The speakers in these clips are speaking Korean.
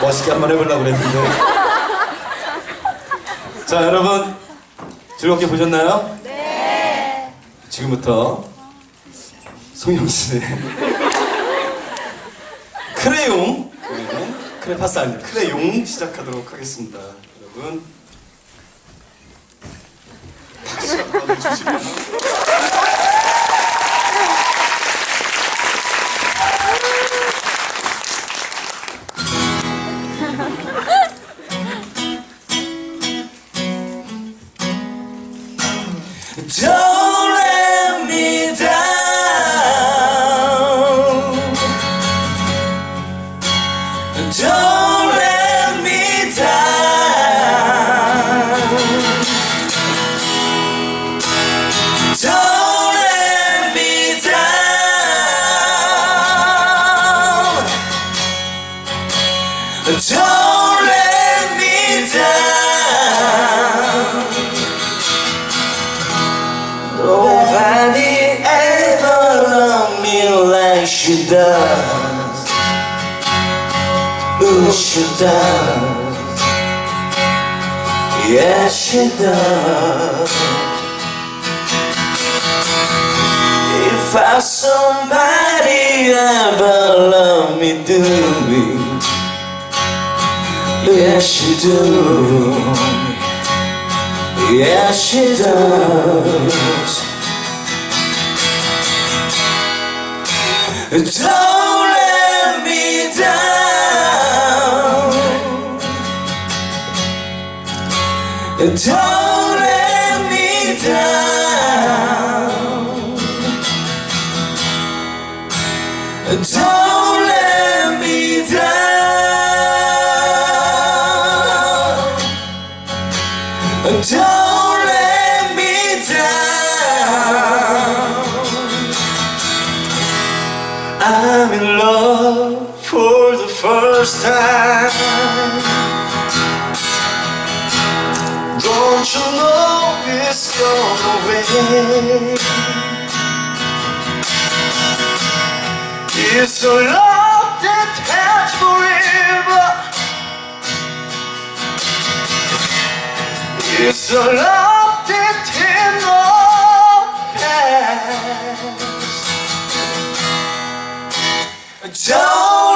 멋있게 한번 해보려고 그랬는데. 자, 여러분. 즐겁게 보셨나요? 네. 지금부터 송영 씨의 크레용. 네. 크레파스 아니고 크레용 시작하도록 하겠습니다. 여러분. 박수 한번 주시면. Don't does. Yeah, she does. If I somebody ever love me, do me. Yeah, she do. Yeah, she does. Don't Don't let me down. Don't let me down. Don't let me down. I'm in love for the first time. Gonna? It's a love that has forever. It's a love that cannot pass. Don't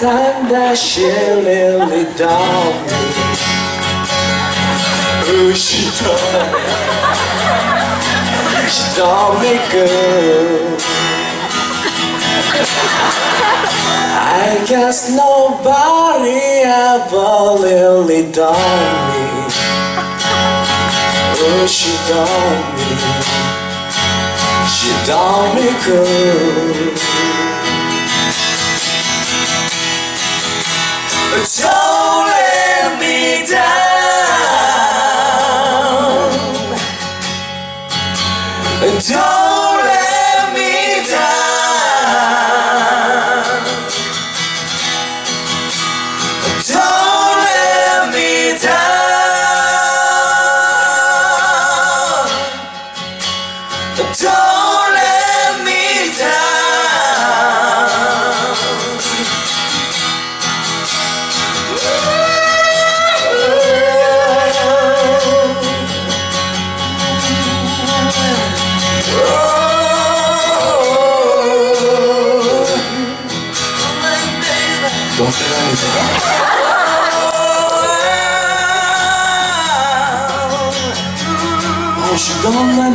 time that really down me, oh she done, she done me good. I guess nobody ever really done me. Oh, she done me. She done me good. Don't let me down. 자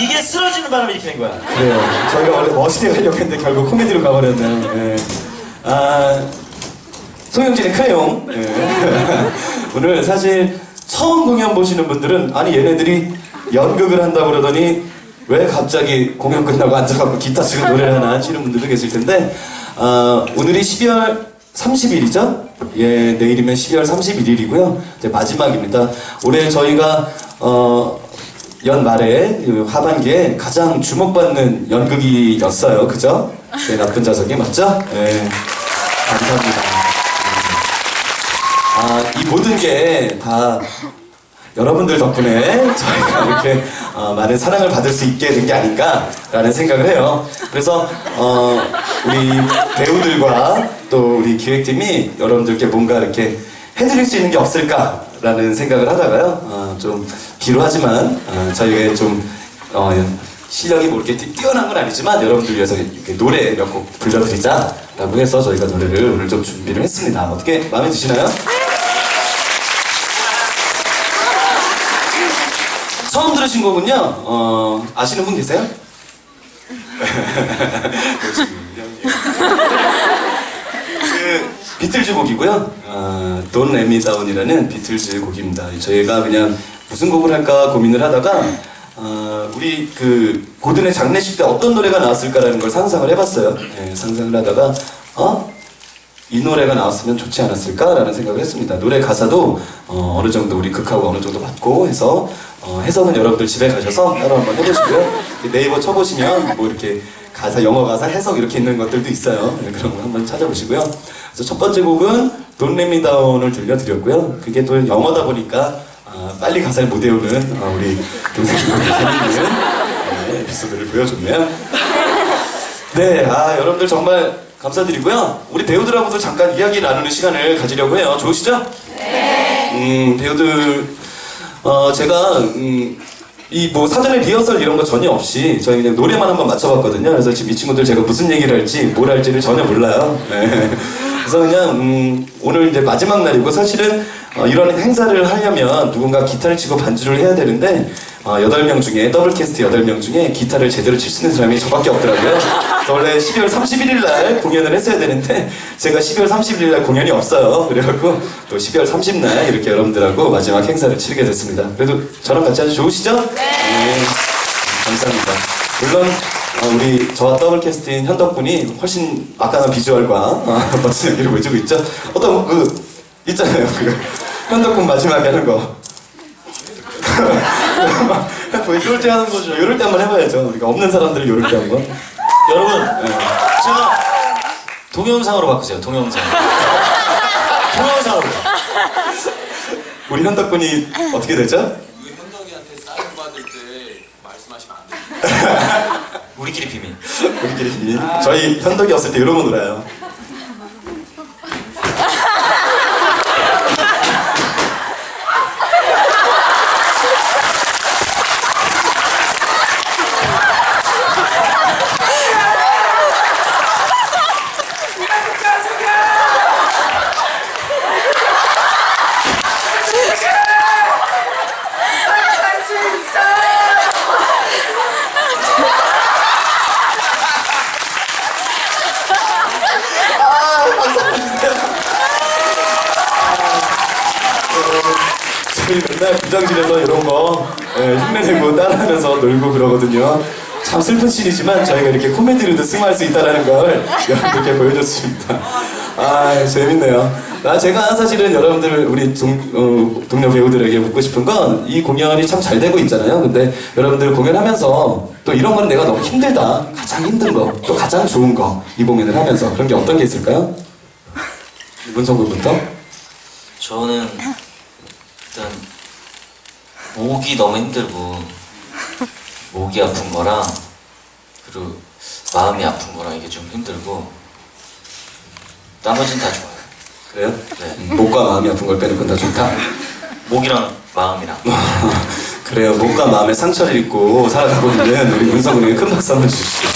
이게 쓰러지는 바람에 이렇게 된 거야 그래요 저희가 원래 멋있게 하려고 했는데 결국 코미디로 가버렸네요 네. 아 송영진의 크레용 네. 오늘 사실 처음 공연 보시는 분들은 아니 얘네들이 연극을 한다고 그러더니 왜 갑자기 공연 끝나고 앉아갖고 기타 치고 노래를 하나 하시는 분들도 계실 텐데 아, 오늘이 12월 30일이죠? 예, 내일이면 12월 31일이고요. 이제 마지막입니다. 올해 저희가 어, 연말에 그 하반기에 가장 주목받는 연극이었어요. 그죠? 네, 나쁜 자석이 맞죠? 네. 감사합니다. 아, 이 모든 게 다 여러분들 덕분에 저희가 이렇게 어, 많은 사랑을 받을 수 있게 된 게 아닌가라는 생각을 해요. 그래서 어, 우리 배우들과 또 우리 기획팀이 여러분들께 뭔가 이렇게 해드릴 수 있는 게 없을까라는 생각을 하다가요. 어, 좀 비루하지만 어, 저희가 좀 어, 실력이 뭐 이렇게 뛰- 뛰어난 건 아니지만 여러분들 위해서 이렇게 노래 몇 곡 불러드리자라고 해서 저희가 노래를 오늘 좀 준비를 했습니다. 어떻게 마음에 드시나요? 처음 들으신 거군요. 어, 아시는 분 계세요? 그 비틀즈 곡이고요. 아, Don't Let Me Down이라는 비틀즈 곡입니다. 저희가 그냥 무슨 곡을 할까 고민을 하다가 아, 우리 그 고든의 장례식 때 어떤 노래가 나왔을까라는 걸 상상을 해봤어요. 예, 상상을 하다가 어? 이 노래가 나왔으면 좋지 않았을까라는 생각을 했습니다. 노래 가사도 어, 느 정도 우리 극하고 어느 정도 맞고 해서 어, 해석은 여러분들 집에 가셔서 따로 한번 해보시고요. 네이버 쳐보시면 뭐 이렇게 가사 영어 가사 해석 이렇게 있는 것들도 있어요. 네, 그런 거 한번 찾아보시고요. 그래서 첫 번째 곡은 Don't Let Me Down을 들려드렸고요. 그게 또 영어다 보니까 아, 빨리 가사를 못 외우는 아, 우리 동생분들 재밌는 네, 에피소드를 보여줬네요. 네, 아 여러분들 정말 감사드리고요. 우리 배우들하고도 잠깐 이야기 나누는 시간을 가지려고 해요. 좋으시죠? 네. 음, 배우들 어 제가 음, 이 뭐 사전에 리허설 이런 거 전혀 없이 저희 그냥 노래만 한번 맞춰봤거든요. 그래서 지금 이 친구들 제가 무슨 얘기를 할지 뭘 할지를 전혀 몰라요. 네. 그래서 그냥 음, 오늘 이제 마지막 날이고 사실은 어, 이런 행사를 하려면 누군가 기타를 치고 반주를 해야 되는데 어, 8명 중에 더블 캐스트 8명 중에 기타를 제대로 칠 수 있는 사람이 저밖에 없더라고요. 원래 12월 31일 날 공연을 했어야 되는데 제가 12월 31일 날 공연이 없어요. 그래갖고 또 12월 30날 이렇게 여러분들하고 마지막 행사를 치르게 됐습니다. 그래도 저랑 같이 아주 좋으시죠? 네. 감사합니다. 물론 어, 우리 저와 더블 캐스트인 현덕분이 훨씬 막강한 비주얼과 어, 멋진 연기를 보여주고 있죠. 어떤 그 있잖아요. 그 현덕분 마지막에 하는 거. 뭐 이럴 때 하는 거죠. 이럴 때 한번 해봐야죠. 우리가 없는 사람들을 이럴 때 한번. 여러분, 네. 제가 동영상으로 바꾸세요. 동영상. 동영상으로. 우리 현덕분이 어떻게 되죠? 그 현덕이한테 사인 받을 때 말씀하시면 안 돼요. 우리끼리 비밀. 우리끼리 저희 현덕이 없을 때 이러고 놀아요. 맨날 부장실에서 이런 거 예, 흉내내고 따라하면서 놀고 그러거든요. 참 슬픈 씬이지만 저희가 이렇게 코미디로도 승화할 수 있다는 걸 여러분들께 보여줬습니다. 아 재밌네요. 아, 제가 사실은 여러분들 우리 동, 어, 동료 배우들에게 묻고 싶은 건 이 공연이 참 잘 되고 있잖아요. 근데 여러분들 공연하면서 또 이런 거는 내가 너무 힘들다. 가장 힘든 거, 또 가장 좋은 거 이 공연을 하면서 그런 게 어떤 게 있을까요? 문성구부터? 저는 일단 목이 너무 힘들고 목이 아픈 거랑 그리고 마음이 아픈 거랑 이게 좀 힘들고 나머지는 다 좋아요. 그래요? 네. 목과 마음이 아픈 걸 빼는 건다 좋다. 목이랑 마음이랑 그래요. 몸과 마음에 상처를 입고 살아가고 있는 우리 문성군에게 큰 박수 한번 주십시오.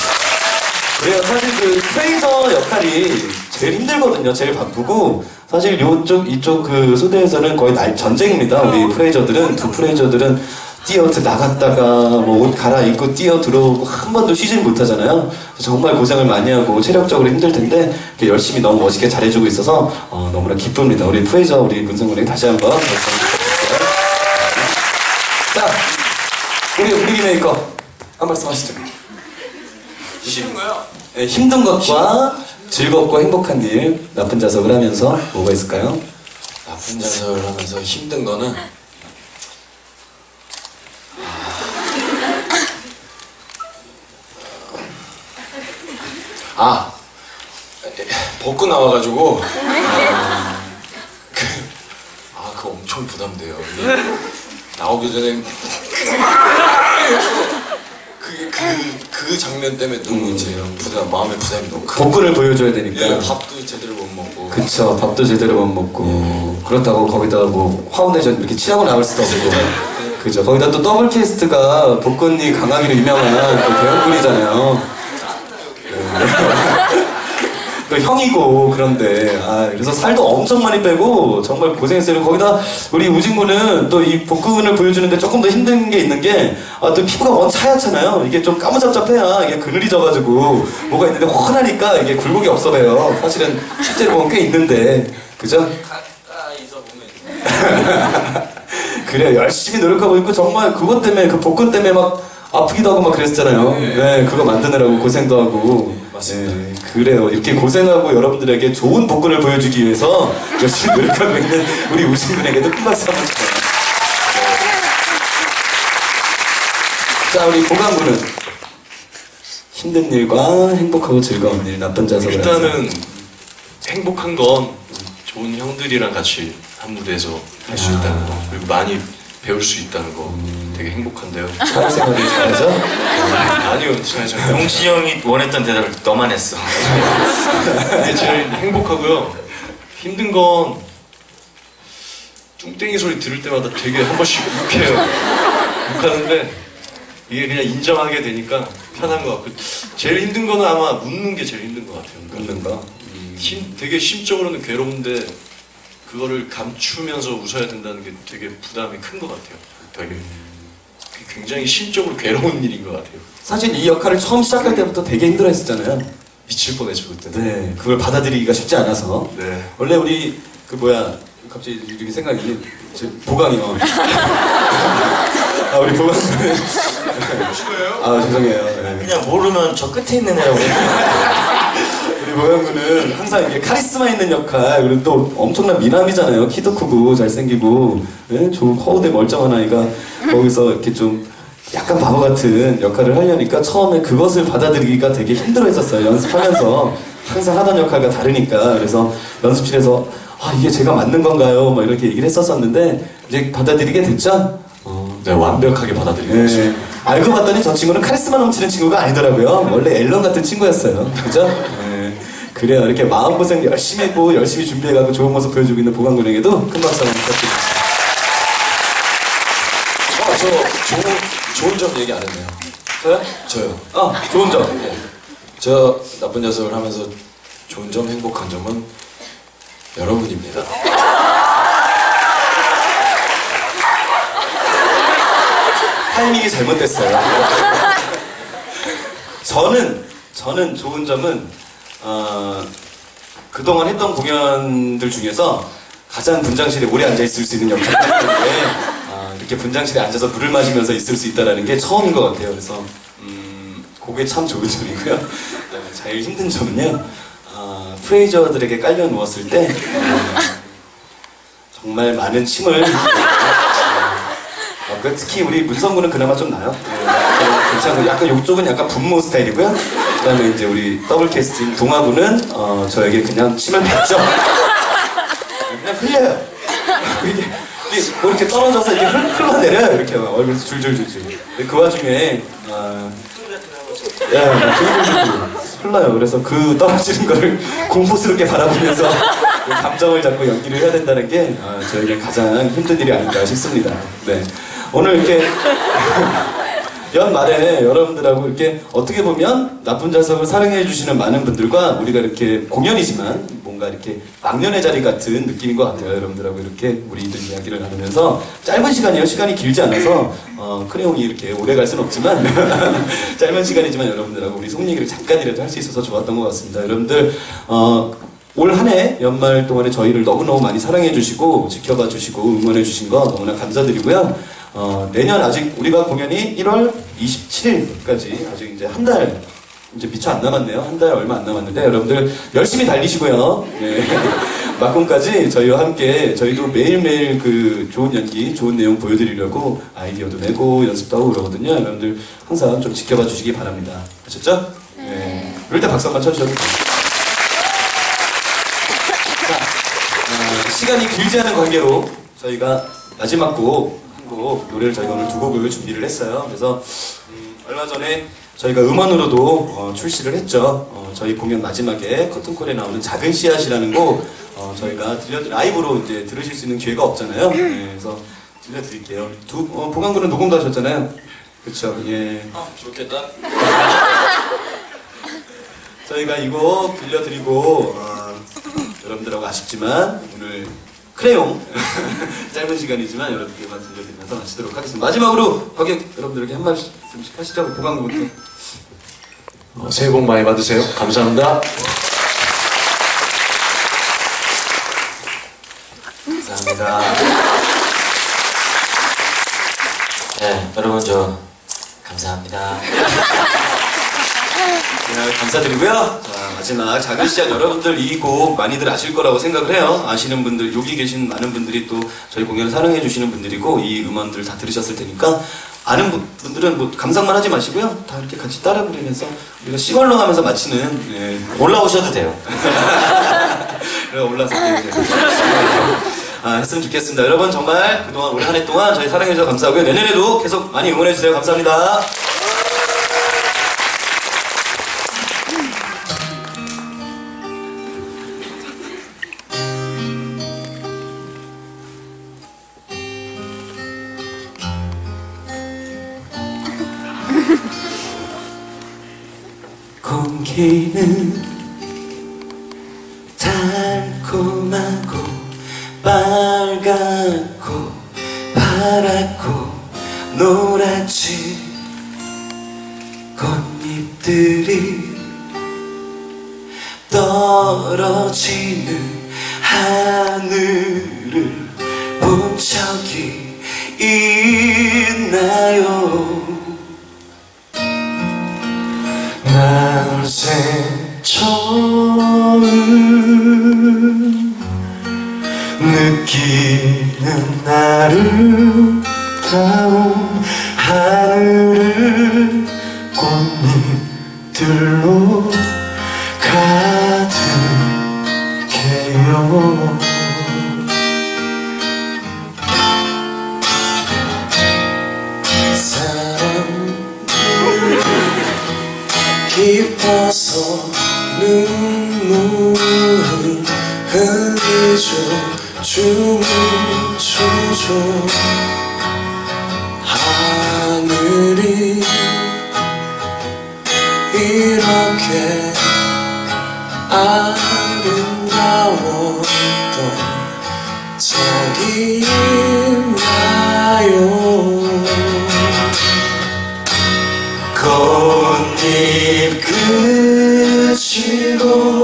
그래요. 사실 그 프레이저 역할이 제일 힘들거든요. 제일 바쁘고 사실 요쪽 이쪽 그 소대에서는 거의 날 전쟁입니다. 우리 프레이저들은 두 프레이저들은 뛰어 나갔다가 뭐 옷 갈아입고 뛰어 들어오고 한 번도 쉬질 못하잖아요. 정말 고생을 많이 하고 체력적으로 힘들 텐데 열심히 너무 멋있게 잘해주고 있어서 어, 너무나 기쁩니다. 우리 프레이저 우리 문성군에게 다시 한번 박수 부탁드릴게요. 자, 우리 우리 메이커 한 말씀 하시죠. 쉬는 거요? 네, 힘든 것과 즐겁고 행복한 일, 나쁜 자석을 하면서 뭐가 있을까요? 나쁜 자석을 하면서 힘든 거는? 아 벗고 나와가지고. 아, 그, 아 엄청 부담돼요. 나오기 전에 그게 그, 그 장면 때문에 너무 이제 부담 마음의 부담이 너무 크 복근을 보여줘야 되니까. 예, 밥도 제대로 못 먹고 그쵸, 밥도 제대로 못 먹고. 그렇다고 거기다가 뭐 파운데이션 이렇게 칠하고 나올 수도 없고. 그죠. 거기다 또 더블 캐스트가 복근이 강하기로 유명한 또 대형군이잖아요. 또 형이고 그런데 아 그래서 살도 엄청 많이 빼고 정말 고생했어요. 거기다 우리 우진군은 또 이 복근을 보여주는데 조금 더 힘든 게 있는 게 아 또 피부가 원 차얗잖아요. 이게 좀 까무잡잡해야 이게 그늘이 져가지고 뭐가 있는데 훤하니까 이게 굴곡이 없어 배요. 사실은 실제로 보면 꽤 있는데 그죠? 가까이서 보면 그래 열심히 노력하고 있고 정말 그것 때문에 그 복근 때문에 막 아프기도 하고 막 그랬잖아요. 네, 그거 만드느라고 고생도 하고. 맞습니다. 네, 그래요. 이렇게 고생하고 여러분들에게 좋은 복근을 보여주기 위해서 열심히 노력하고 있는 우리 우신 군에게도 큰 박수 한번 주세요. 자, 우리 보강 군은 힘든 일과 행복하고 즐거운 일, 나쁜 자석을 일단은 행복한 건 좋은 형들이랑 같이 한 무대에서 할 수 있다는 거 그리고 많이 배울 수 있다는 거 되게 행복한데요. 사회생활을 잘하죠? 아니요. 제가 용시 형이 원했던 대답을 너만 했어. 이게 제일 행복하고요. 힘든 건 뚱땡이 소리 들을 때마다 되게 한 번씩 욱해요. 욱하는데 이게 그냥 인정하게 되니까 편한 것 같고. 제일 힘든 거는 아마 웃는 게 제일 힘든 것 같아요. 그러니까 웃는 거. 힘, 되게 심적으로는 괴로운데 그거를 감추면서 웃어야 된다는 게 되게 부담이 큰 것 같아요. 되게 굉장히 심적으로 괴로운 일인 것 같아요. 사실 이 역할을 처음 시작할 때부터 되게 힘들어 했었잖아요. 미칠 뻔했죠 그때는. 네, 그걸 받아들이기가 쉽지 않아서. 네. 원래 우리 그 뭐야 갑자기 이렇게 생각이 저 보강이요. 아 우리 보강은 아 죄송해요. 네. 그냥 모르면 저 끝에 있는 애라고. 우리 보강군은 항상 이게 카리스마 있는 역할 그리고 또 엄청난 미남이잖아요. 키도 크고 잘생기고 네? 좋은 허우대 멀쩡한 아이가 거기서 이렇게 좀 약간 바보 같은 역할을 하려니까 처음에 그것을 받아들이기가 되게 힘들어 했었어요. 연습하면서 항상 하던 역할과 다르니까 그래서 연습실에서 아 이게 제가 맞는 건가요? 막 이렇게 얘기를 했었었는데 이제 받아들이게 됐죠. 어, 네 완벽하게 받아들이고 예. 있어요. 알고 봤더니 저 친구는 카리스마 넘치는 친구가 아니더라고요. 원래 앨런 같은 친구였어요. 그죠? 예. 그래요. 이렇게 마음고생 열심히 했고 열심히 준비해가고 좋은 모습 보여주고 있는 보강군에게도 큰 박수 한번 부탁드립니다. 어, 저 좋은, 좋은 점 얘기 안 했네요 저요? 저요 아, 좋은 점. 네. 저 나쁜 자석을 하면서 좋은 점 행복한 점은 여러분입니다 타이밍이 잘못됐어요. 저는 저는 좋은 점은 어, 그동안 했던 공연들 중에서 가장 분장실에 오래 앉아 있을 수 있는 역할이었는데 아, 이렇게 분장실에 앉아서 물을 마시면서 있을 수 있다라는 게 처음인 것 같아요. 그래서 음, 그게 참 좋은 점이고요. 그다음에 제일 힘든 점은요. 아, 프레이저들에게 깔려 누웠을 때 어, 정말 많은 침을 어, 그 특히 우리 문성군은 그나마 좀 나요. 네, 약간 괜찮고 약간 요쪽은 약간 분모 스타일이고요. 그다음에 이제 우리 더블 캐스팅 동아군은 어, 저에게 그냥 침을 뱉죠. 그냥 흘려요. 이게, 이게 뭐 이렇게 떨어져서 이게 흘, 흘러내려요. 이렇게 막 얼굴에서 줄줄줄줄. 근데 그 와중에 어, 야, 막 줄줄줄줄 흘러요. 그래서 그 떨어지는 거를 공포스럽게 바라보면서 그 감정을 잡고 연기를 해야 된다는 게 아, 저에게 가장 힘든 일이 아닐까 싶습니다. 네. 오늘 이렇게 연말에 여러분들하고 이렇게 어떻게 보면 나쁜 자석을 사랑해 주시는 많은 분들과 우리가 이렇게 공연이지만 뭔가 이렇게 막년의 자리 같은 느낌인 것 같아요. 여러분들하고 이렇게 우리들 이야기를 나누면서 짧은 시간이에요. 시간이 길지 않아서 어, 크레용이 이렇게 오래 갈 수는 없지만 짧은 시간이지만 여러분들하고 우리 속 얘기를 잠깐이라도 할 수 있어서 좋았던 것 같습니다. 여러분들 어, 올 한 해 연말 동안에 저희를 너무너무 많이 사랑해 주시고 지켜봐 주시고 응원해 주신 거 너무나 감사드리고요. 어, 내년 아직 우리가 공연이 1월 27일까지 아직 이제 한 달 이제 미처 안 남았네요. 한 달 얼마 안 남았는데 여러분들 열심히 달리시고요. 네. 막공까지 저희와 함께 저희도 매일매일 그 좋은 연기, 좋은 내용 보여드리려고 아이디어도 내고 연습도 하고 그러거든요. 여러분들 항상 좀 지켜봐 주시기 바랍니다. 아셨죠? 네. 그럴 때 박수 한번 쳐주셔도 돼요. 자, 어, 시간이 길지 않은 관계로 저희가 마지막 곡, 한 곡, 노래를 저희가 오늘 두 곡을 준비를 했어요. 그래서 음, 얼마 전에 저희가 음원으로도 어, 출시를 했죠. 어, 저희 공연 마지막에 커튼콜에 나오는 작은 씨앗이라는 곡 어, 저희가 들려 라이브로 이제 들으실 수 있는 기회가 없잖아요. 네, 그래서 들려드릴게요. 두 어, 보강군은 녹음도 하셨잖아요. 그렇죠. 예. 좋겠다. 저희가 이거 들려드리고 어, 여러분들하고 아쉽지만 오늘 크레용 짧은 시간이지만 여러분들만 들려드리면서 마치도록 하겠습니다. 마지막으로 관객 여러분들에게 한 말씀씩 하시죠. 보강군부터. 어, 새해 복 많이 받으세요. 감사합니다. 감사합니다. 네, 여러분 저 감사합니다. 네, 감사드리고요. 작은 시간 여러분들 이 곡 많이들 아실 거라고 생각을 해요. 아시는 분들, 여기 계신 많은 분들이 또 저희 공연을 사랑해 주시는 분들이고 이 음원들 다 들으셨을 테니까 아는 분- 분들은 뭐 감상만 하지 마시고요. 다 이렇게 같이 따라 부르면서 우리가 시걸렁 하면서 마치는 예, 올라오셔도 돼요. 올라서 아, 했으면 좋겠습니다. 여러분 정말 그동안 올 한 해 동안 저희 사랑해 주셔서 감사하고요. 내년에도 계속 많이 응원해 주세요. 감사합니다. 공기는 달콤하고 빨갛고 파랗고 노랗지. 꽃잎들이 떨어지 아 꽃잎 그치고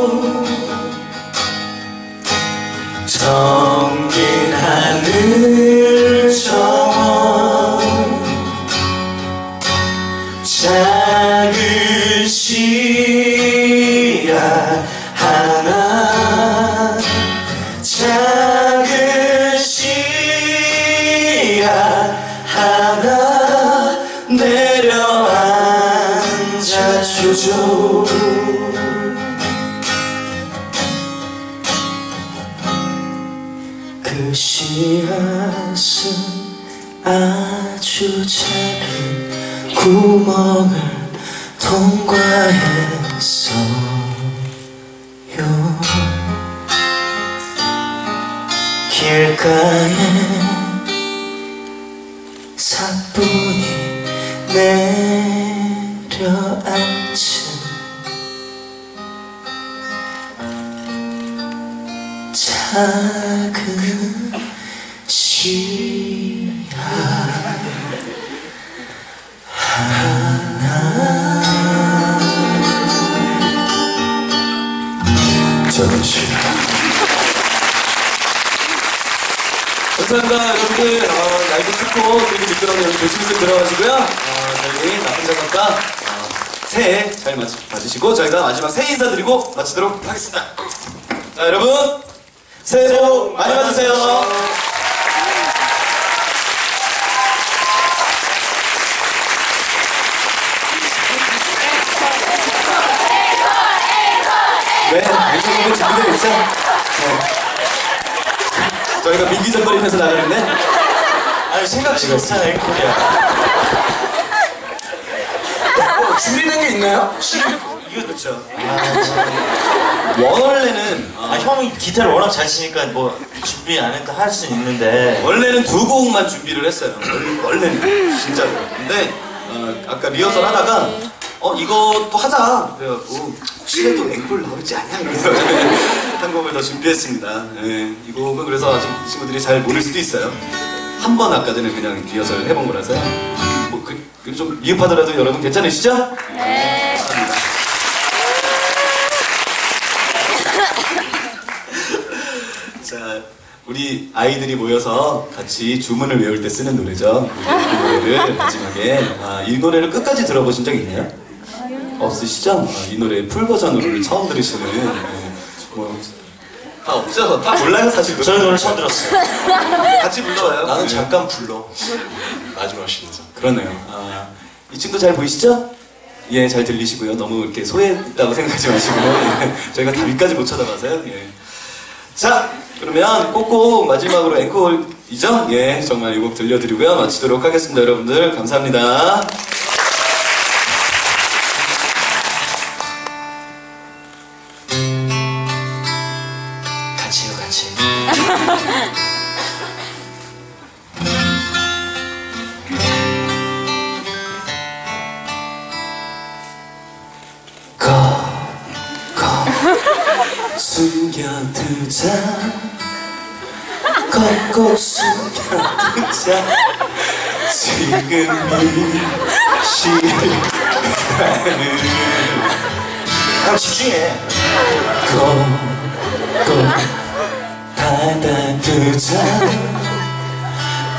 구멍을 통과했어요 길가에 사뿐히 내려앉은 작은 시야 감사합니다. 여러분들 어, 날도 춥고 그리고 미끄러운 여러분 조심해서 들어가시고요. 어, 저희 나쁜 작업가 어, 새해 잘 맞, 맞으시고 저희가 마지막 새해 인사드리고 마치도록 하겠습니다. 자 여러분 새해 복 많이 받으세요 네, 앵콜곡은 준비되어 있죠? 네. 저희가 민기적거리면서 나가는데 아니 생각지 못한 앵콜이야. 준비된 게 있나요? 이거 그렇죠. 원래는 아 형이 기타를 워낙 잘 치니까 뭐 준비 안 해도 할수 있는데 원래는 두 곡만 준비를 했어요. 원- 원래는 진짜로. 근데 어, 아까 리허설 하다가 어 이것도 하자 그래갖고 혹시라도 앵콜 나올지 않냐 그래서 한 곡을 더 준비했습니다. 예, 이 곡은 그래서 아직 친구들이 잘 모를 수도 있어요. 한 번 아까 전에 그냥 리허설 해본 거라서요. 뭐 그, 그 좀 미흡하더라도 여러분 괜찮으시죠? 네. 감사합니다. 자, 우리 아이들이 모여서 같이 주문을 외울 때 쓰는 노래죠. 이 노래를 마지막에 아, 이 노래를 끝까지 들어보신 적 있나요? 없으시죠? 아, 이 노래 풀 버전으로 처음 들으시는 네, 뭐, 다 없죠? 다 몰라요 사실. 저는 오늘 처음 들었어요. 같이 불러요. 나는 네. 잠깐 불러. 마지막 시에서. 그러네요. 아, 이 친구 잘 보이시죠? 예, 잘 들리시고요. 너무 이렇게 소외있다고 생각하지 마시고 예, 저희가 다 위까지 못 쳐다봐서요. 예. 자, 그러면 꼭꼭 마지막으로 앵콜이죠? 예, 정말 이 곡 들려드리고요. 마치도록 하겠습니다, 여러분들. 감사합니다. 지금 이 시간을 형 집중해. 꼭꼭 닫아두자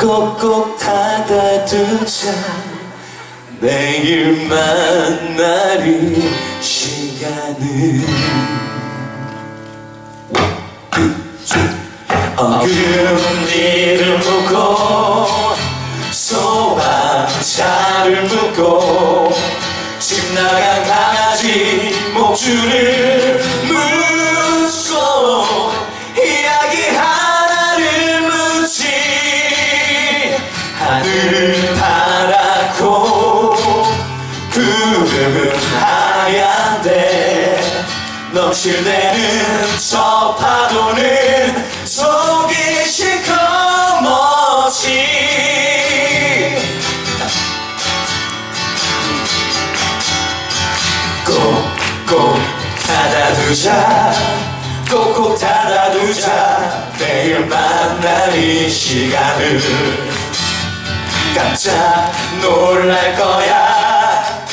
꼭꼭 닫아두자 내일 만날 이 시간을 어금니 강 닫아두자. 꼭꼭 닫아두자. 내일 만날 이 시간을. 깜짝 놀랄 거야.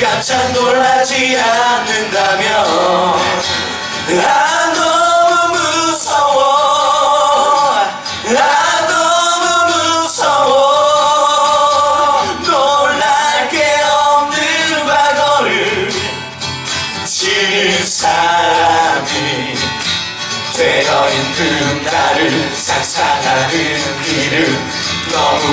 깜짝 놀라지 않는다면. 아 너무 무서워. 아 나를 상상하는 일은 너무